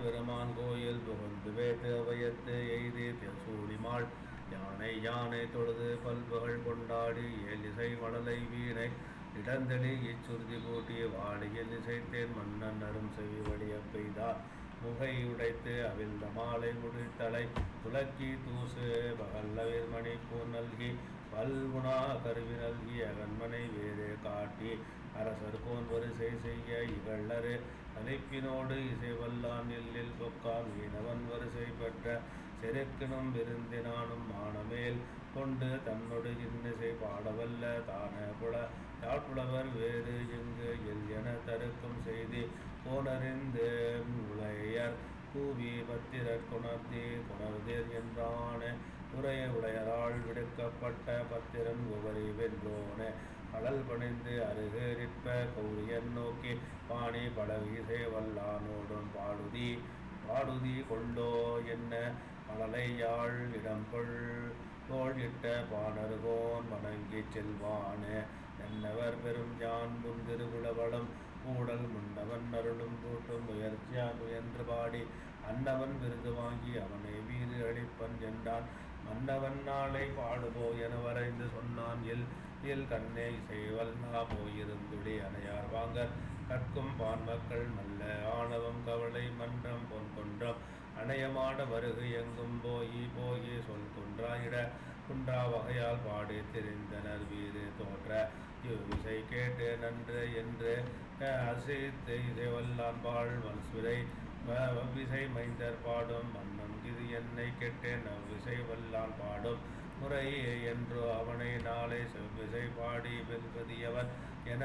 பெருமான் கோயில் புகுந்து வேத்து அவையத்து எய்தி சூடிமாள் யானை யானை தொழுது பல்புகள் கொண்டாடி எலிசை மழலை வீணை இடந்தளி இச்சுருதி கூட்டிய வாடியில் இசைத்தேன் மன்னன் அரும் செவி வழிய பெய்தார் முகை உடைத்து அவிழ்ந்த மாலை முடித்தலை துலக்கி தூசு பகல்லவிர் மணி பூ நல்கி பல்குணா கருவி நல்கி அகன்மனை வேறு காட்டி. அரசர்கோன் வரிசை செய்ய இகழரு அழைப்பினோடு இசைவல்லான் இல்லில் கொக்கான் வீணவன் வரிசை பெற்ற செருக்கினும் விருந்தினானும் மானமேல் கொண்டு தன்னொடு இன்னிசை பாடவல்ல தான புல யாழ்ப்புலவர் வேறு எங்கு எல் என தருக்கும் செய்தி போனறிந்து உளையர் கூவி பத்திரர் குணர்த்தி குணர்தீர் என்றான உரைய உடையரால் விடுக்கப்பட்ட பத்திரன் உபரி வென்றோனே கடல் பணிந்து அருகேறிப்ப கௌரியன் நோக்கி பாணி படவீசே வல்லானோடும் பாடுதி பாடுதி கொள்ளோ என்ன மழலை யாழ் இடங்கொள் தோள் இட்ட பாணர்கோன் வணங்கி செல்வான என்னவர் பெரும் யான் முன்திருவிழவளம் கூடல் முன்னவன் அருளும் கூட்டும் முயற்சியான் முயன்று பாடி அன்னவன் விருது வாங்கி அவனை வீறு அளிப்பன் என்றான். மன்னவன் நாளை பாடுபோ என வரைந்து சொன்னான். எல் எல் கண்ணே இசைவல்லா போயிருந்துடி அணையார் வாங்கர். கற்கும் பான் மக்கள் மல்ல ஆணவம் கவலை மன்றம் பொன் கொன்றம். அணையமான வருகு எங்கும் போயி போயி சொல் குன்றாயிட. குன்றா வகையால் பாடி திரிந்தனர் வீறு தோற்ற இவ்விசை கேட்டு நன்று என்று அசைத்து இசைவல்லான் பாழ் மனசுரை. விசை மைந்தர் பாடும் மன்னன் இது என்னை கெட்டேன் அவ்விசை வல்லான் பாடும். முறையே என்று அவனை நாளை செவ்விசை பாடி வெல்வதியவன் என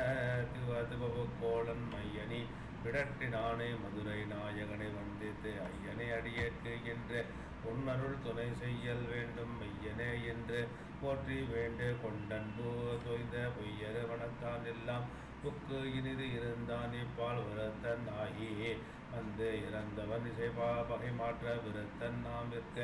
கோளன் மையனி விடட்டினானே மதுரை நாயகனை வந்தித்து ஐயனை அடியேற்கு என்று உன்னருள் துணை செய்யல் வேண்டும் மையனே என்று போற்றி வேண்டு கொண்டன்பு தொய்ந்த பொய்யரு வனத்தான் எல்லாம் புக்கு இனிது இருந்தான் இப்பால் விரத்தன் ஆகியே வந்து இறந்தவன் இசைபா பகை மாற்ற விரத்தன் நாம் விற்க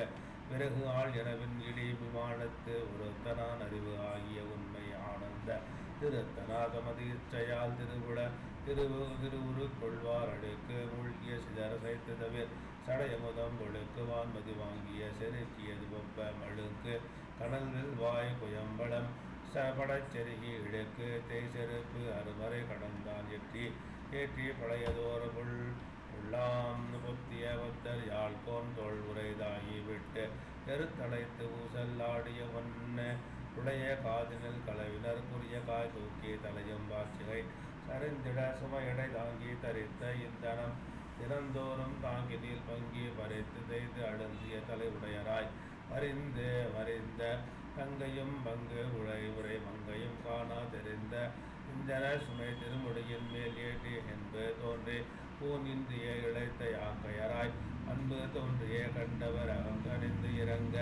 பிறகு ஆள் எனவின் இடி விமானத்து ஒருத்தனான் அறிவு ஆகிய உண்மை ஆனந்த திருத்தனாகமதீர்ச்சையால் திருவிழ திருவு திருவுரு கொள்வார். அடுக்கு மூழ்கிய சிதரசை சைத்து தவிர சடையமுதம் ஒழுக்கு வான்மதி வாங்கிய செருக்கியது வெப்ப மழுக்கு கடல்வில் வாய் குயம்பளம் சபடச் செருகி இழுக்கு தேய்செருப்பு ஏற்றி ஏற்றி பழையதோர உள்ளாம் புத்திய புத்தர் யாழ்கோன் தோல் உரைதாகி விட்டு எருத்தடைத்து ஊசல்லாடிய ஒன்று உடைய காதினில் கலவினர் குறிய காய் தூக்கி தலையும் வாசிகை சரிந்திட சுமையடை தாங்கி தரித்த இந்தனம் தினந்தோறும் தாங்கி நீர் பங்கி பறித்து தெய்து அழுந்திய தலைவுடையராய் அறிந்து வரிந்த தங்கையும் பங்கு உழை உரை மங்கையும் காணா தெரிந்த ஜனசுமை சுமை திருமுடியின் மேல் ஏற்றி என்பு தோன்றி பூனின்றிய இழைத்த யாக்கையராய். அன்பு தோன்றிய கண்டவர் அகங்கணிந்து இறங்க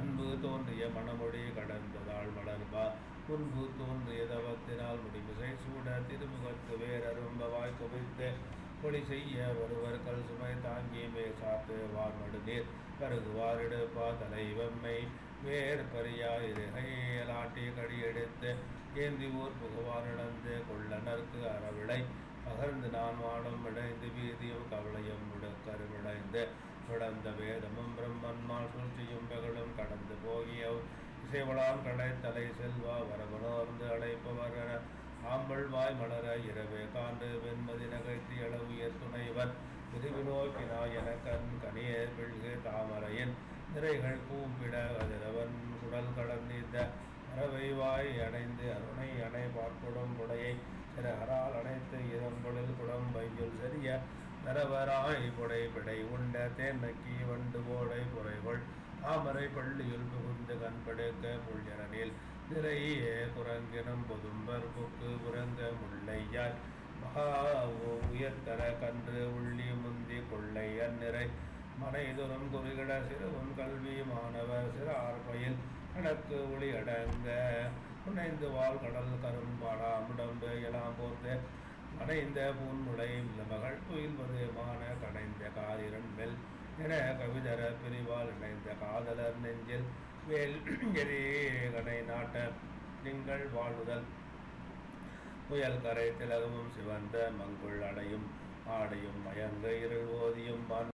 அன்பு தோன்றிய மணமொழி கடந்ததால் மலர்பா. முன்பு தோன்றிய தவத்தினால் முடிமிசை சூட திருமுகத்து வேறரும்பவாய் குவித்து பொடி செய்ய ஒருவர் கல் சுமை தாங்கி மேல் சாத்து வார்மடுநீர். கருகுவார் எடுப்பா தலைவம்மை வேர் பரியாயிரகையலாட்டி ஏந்திவோர் புகவானிடந்து கொள்ளனர்க்கு அறவிளை. பகர்ந்து நான் வானம் விடைந்து வீதியும் கவலையும் முடக்கருவிடைந்து விடந்த வேதமும் பிரம்மன்மால் சூழ்ச்சியும் பகலும் கடந்து போகிய இசைவளாம் கடைத்தலை செல்வா வரவனோர்ந்து அழைப்பவர் ஆம்பல் வாய் மலர இரவே காண்டு வெண்மதி நகைத்தி அளவுயர் துணைவன் பிரிவு நோக்கினாய் என கண் கனிய பிழ்கு தாமரையின். நிறைகள் கூம்பிட அதிர குடல் கடந்திந்த அறவை வாய் அடைந்து அருணை அணை பார்க்குடம் புடையை சிறகரால் அணைத்து இரம்பொழில் குடம் பையுள் சரிய தரவராய் புடை பிடை உண்ட தேன்னக்கி வண்டு போடை புரைகொள். தாமரை பள்ளியுள் புகுந்து கண்படுக்க புள்ளிரனில் நிறையே குரங்கினம் புதும்பர் புக்கு புரங்க முல்லையாய் மகா உயர்தர கன்று உள்ளி முந்தி கொள்ளை அந்நிறை. மனைதுரம் குறிகிட சிறுவன் கல்வி மாணவர் சிறார் பயில். கணக்கு ஒளி அடங்க புனைந்து வாழ் கடல் கரும்பாடா முடம்பு எலாம் போர்ந்து அடைந்த பூன்முளை மகள் துயில்வது மான கடைந்த காதிரன் மெல். என கவிதர பிரிவால் இணைந்த காதலர் நெஞ்சில் வேல் எரே கடை நாட்ட நீங்கள் வாழ்வுதல். புயல் கரை திலகமும் சிவந்த மங்குள் அடையும் ஆடையும் மயங்க இருள் ஓதியும் வான்